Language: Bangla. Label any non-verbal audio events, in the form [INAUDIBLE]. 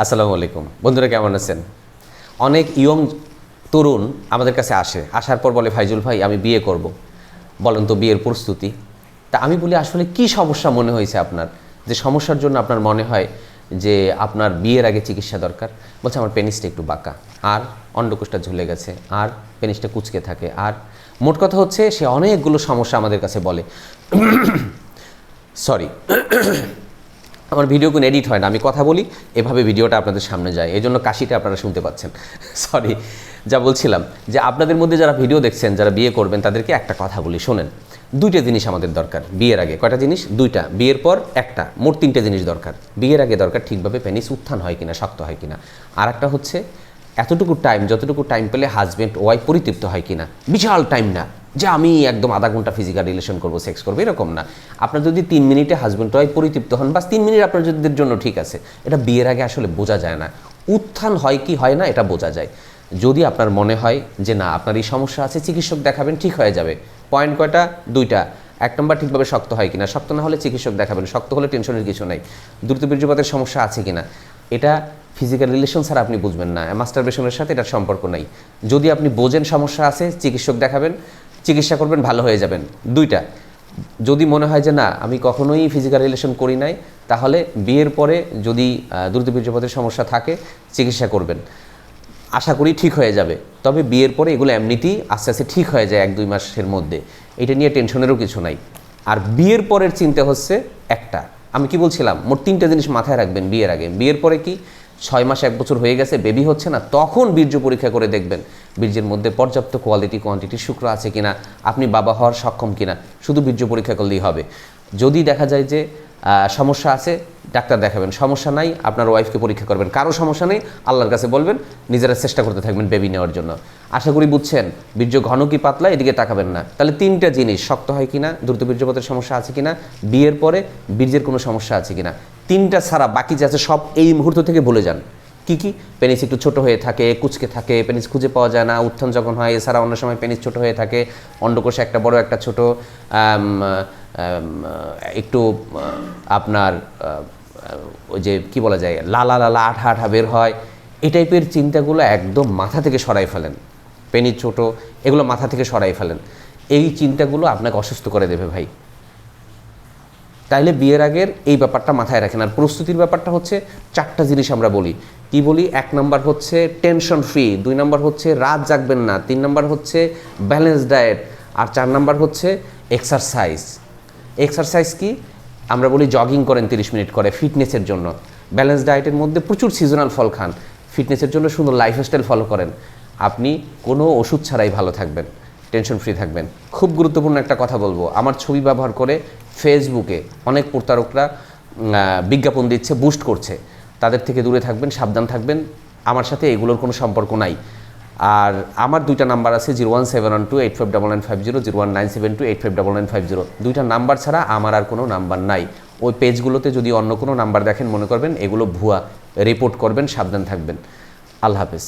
আসসালামু আলাইকুম। বন্ধুরা কেমন আছেন? অনেক ইয়ং তরুণ আমাদের কাছে আসে। আসার পর বলে ফাইজুল ভাই, আমি বিয়ে করব। বলেন তো, বিয়ের প্রস্তুতি। তা আমি বলি, আসলে কি সমস্যা মনে হয়েছে আপনার? যে সমস্যার জন্য আপনার মনে হয় যে আপনার বিয়ের আগে চিকিৎসা দরকার? বলছে, আমার পেনিসটা একটু বাঁকা। আর অন্ডকোষটা ঝুলে গেছে। আর পেনিসটা কুচকে থাকে। আর মোট কথা হচ্ছে, সে অনেকগুলো সমস্যা আমাদের কাছে বলে। [COUGHS] সরি [COUGHS] আমার ভিডিও কোনো এডিট হয় না, আমি কথা বলি, এভাবে ভিডিওটা আপনাদের সামনে যায়। এই জন্য কাশিটা আপনারা শুনতে পাচ্ছেন। [LAUGHS] সরি যা বলছিলাম যে আপনাদের মধ্যে যারা ভিডিও দেখছেন, যারা বিয়ে করবেন, তাদেরকে একটা কথা বলি, শোনেন। দুইটা জিনিস আমাদের দরকার, বিয়ের আগে। কয়টা জিনিস? দুইটা। বিয়ের পর একটা, মোট তিনটে জিনিস দরকার। বিয়ের আগে দরকার ঠিকভাবে পেনিস উত্থান হয় কিনা, শক্ত হয় কিনা। আর একটা হচ্ছে, এতটুকু টাইম যতটুকু টাইম পেলে হাজব্যান্ড ওয়াইফ পরিতৃপ্ত হয় কিনা। বিশাল টাইম না। যে আমি একদম আধা ঘণ্টা ফিজিক্যাল রিলেশন করব সেক্স করব, এরকম না। আপনার যদি তিন মিনিটে হাজব্যান্ড ওয়াইফ পরিতৃপ্ত হন, বাস তিন মিনিট আপনার যদি জন্য ঠিক আছে। এটা বিয়ের আগে আসলে বোঝা যায় না। উত্থান হয় কি হয় না, এটা বোঝা যায়। যদি আপনার মনে হয় যে না, আপনার এই সমস্যা আছে, চিকিৎসক দেখাবেন, ঠিক হয়ে যাবে। পয়েন্ট কয়টা? দুইটা। এক নম্বর ঠিকভাবে শক্ত হয় কিনা? শক্ত না হলে চিকিৎসক দেখাবেন, শক্ত হলে টেনশনের কিছু নাই। দ্রুত বীর্যপাতের সমস্যা আছে কিনা? এটা ফিজিক্যাল রিলেশন ছাড়া আপনি বুঝবেন না। মাস্টারবেশনের সাথে এটার সম্পর্ক নাই। যদি আপনি বোঝেন সমস্যা আছে, চিকিৎসক দেখাবেন। চিকিৎসা করবেন ভালো হয়ে যাবেন। দুইটা। যদি মনে হয় যে না আমি কখনোই ফিজিক্যাল রিলেশন করি নাই তাহলে বিয়ের পরে যদি আহ, দ্রুত বীর্যপাতের সমস্যা থাকে চিকিৎসা করবেন। আশা করি ঠিক হয়ে যাবে। তবে বিয়ের পরে এগুলো এমনিতেই আস্তে আস্তে ঠিক হয়ে যায় এক দুই মাসের মধ্যে। এটা নিয়ে টেনশনেরও কিছু নাই। আর বিয়ের পরের চিন্তা হচ্ছে একটা। আমি কি বলছিলাম? মোট তিনটে জিনিস মাথায় রাখবেন বিয়ের আগে। বিয়ের পরে কি? ছয় মাস এক বছর হয়ে গেছে বেবি হচ্ছে না তখন বীর্য পরীক্ষা করে দেখবেন। বীর্যের মধ্যে পর্যাপ্ত কোয়ালিটি কোয়ান্টিটি শুক্র আছে কিনা, আপনি বাবা হওয়ার সক্ষম কিনা, শুধু বীর্য পরীক্ষা করলেই হবে। যদি দেখা যায় যে সমস্যা আছে, ডাক্তার দেখাবেন। সমস্যা নাই, আপনার ওয়াইফকে পরীক্ষা করবেন। কারও সমস্যা নেই, আল্লাহর কাছে বলবেন, নিজেরা চেষ্টা করতে থাকবেন বেবি নেওয়ার জন্য। আশা করি বুঝছেন, বীর্য ঘন কি পাতলা, এদিকে তাকাবেন না। তাহলে তিনটা জিনিস, শক্ত হয় কিনা, দ্রুত বীর্যপাতের সমস্যা আছে কিনা, বিয়ের পরে বীর্যের কোনো সমস্যা আছে কিনা, তিনটা ছাড়া বাকি যা আছে সব এই মুহূর্ত থেকে ভুলে যান। কি কি? পেনিস একটু ছোট হয়ে থাকে, কুচকে থাকে, পেনিস খুঁজে পাওয়া যায় না, উত্থান যখন হয়, এছাড়া অন্য সময় পেনিস ছোট হয়ে থাকে, অন্ডকোষ একটা বড়, একটা ছোট একটু আপনার ওই যে কি বলা যায় লালা লালা আঠা আঠা বের হয়, এই টাইপের চিন্তাগুলো একদম মাথা থেকে সরাই ফেলেন। পেনিস ছোট, এগুলো মাথা থেকে সরাই ফেলেন। এই চিন্তাগুলো আপনাকে অসুস্থ করে দেবে ভাই। তাইলে বিয়ের আগের এই ব্যাপারটা মাথায় রাখেন। আর প্রস্তুতির ব্যাপারটা হচ্ছে চারটা জিনিস আমরা বলি। কি বলি? এক নাম্বার হচ্ছে টেনশন ফ্রি, দুই নাম্বার হচ্ছে রাত জাগবেন না, তিন নাম্বার হচ্ছে ব্যালেন্স ডায়েট, আর চার নাম্বার হচ্ছে এক্সারসাইজ। এক্সারসাইজ কি? আমরা বলি জগিং করেন তিরিশ মিনিট করে ফিটনেসের জন্য। ব্যালেন্স ডায়েটের মধ্যে প্রচুর সিজনাল ফল খান। ফিটনেসের জন্য সুন্দর লাইফস্টাইল ফলো করেন। আপনি কোনো ওষুধ ছাড়াই ভালো থাকবেন, টেনশন ফ্রি থাকবেন। খুব গুরুত্বপূর্ণ একটা কথা বলব, আমার ছবি ব্যবহার করে ফেসবুকে অনেক প্রতারকরা বিজ্ঞাপন দিচ্ছে বুস্ট করছে। তাদের থেকে দূরে থাকবেন, সাবধান থাকবেন। আমার সাথে এগুলোর কোনো সম্পর্ক নাই। আর আমার দুইটা নাম্বার আছে zero one seven one two eight five double nine five zero zero one nine seven two eight five double nine five zero. দুইটা নাম্বার ছাড়া আমার আর কোনো নাম্বার নাই। ওই পেজগুলোতে যদি অন্য কোনো নাম্বার দেখেন, মনে করবেন এগুলো ভুয়া। রিপোর্ট করবেন, সাবধান থাকবেন। আল্লাহ হাফেজ।